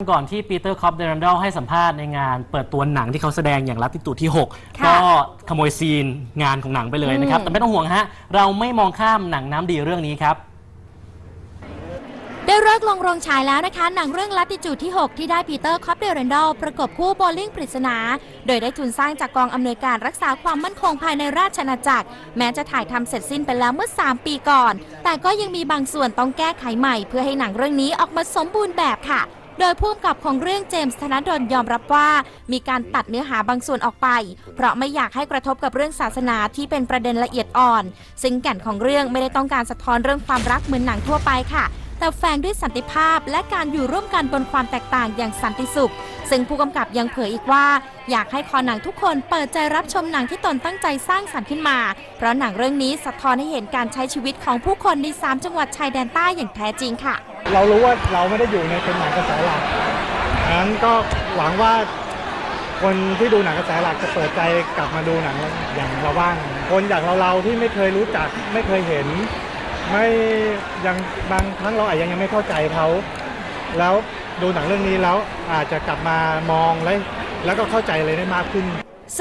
ก่อนที่ปีเตอร์คอปเดรันดอลให้สัมภาษณ์ในงานเปิดตัวหนังที่เขาแสดงอย่างลัติตูดที่6ค่ะก็ขโมยซีนงานของหนังไปเลยนะครับอืมแต่ไม่ต้องห่วงฮะ เราไม่มองข้ามหนังน้ำดีเรื่องนี้ครับ ได้เลิกลงโรงฉายแล้วนะคะ หนังเรื่องลัติจูดที่ 6 ที่ได้ปีเตอร์คอปเดเรนดอลประกบคู่โบลิ่งปริศนา โดยได้ทุนสร้างจากกองอำนวยการรักษาความมั่นคงภายในราชอาณาจักร แม้จะถ่ายทำเสร็จสิ้นไปแล้วเมื่อ 3 ปีก่อน แต่ก็ยังมีบางส่วนต้องแก้ไขใหม่ เพื่อให้หนังเรื่องนี้ออกมาสมบูรณ์แบบค่ะ โดยผู้กำกับของเรื่องเจมส์ธนดลยอมรับว่ามีการตัดเนื้อหาบางส่วนออกไป เพราะไม่อยากให้กระทบกับเรื่องศาสนาที่เป็นประเด็นละเอียดอ่อน ซึ่งแก่นของเรื่องไม่ได้ต้องการสะท้อนเรื่องความรักเหมือนหนังทั่วไปค่ะ แต่แฝงด้วยสันติภาพ และการอยู่ร่วมกันบนความแตกต่างอย่างสันติสุข ซึ่งผู้กำกับยังเผยอีกว่า อยากให้คอหนังทุกคนเปิดใจรับชมหนังที่ตนตั้งใจสร้างสรรค์ขึ้นมา เพราะหนังเรื่องนี้สะท้อนให้เห็นการใช้ชีวิตของผู้คนใน 3 จังหวัดชายแดนใต้อย่างแท้จริงค่ะ เรารู้ว่าเราไม่ได้อยู่ในเป็นหนังกระแสหลักดังนั้นก็หวังว่าคนที่ดูหนังกระแสหลักจะเปิดใจกลับมาดูหนังอย่างเราบ้าง คนอย่างเราเราที่ไม่เคยรู้จักไม่เคยเห็น ไม่ยังบางครั้งเราอาจจะยังไม่เข้าใจเขาแล้วดูหนังเรื่องนี้แล้วอาจจะกลับมามองและแล้วก็เข้าใจเลยได้มากขึ้น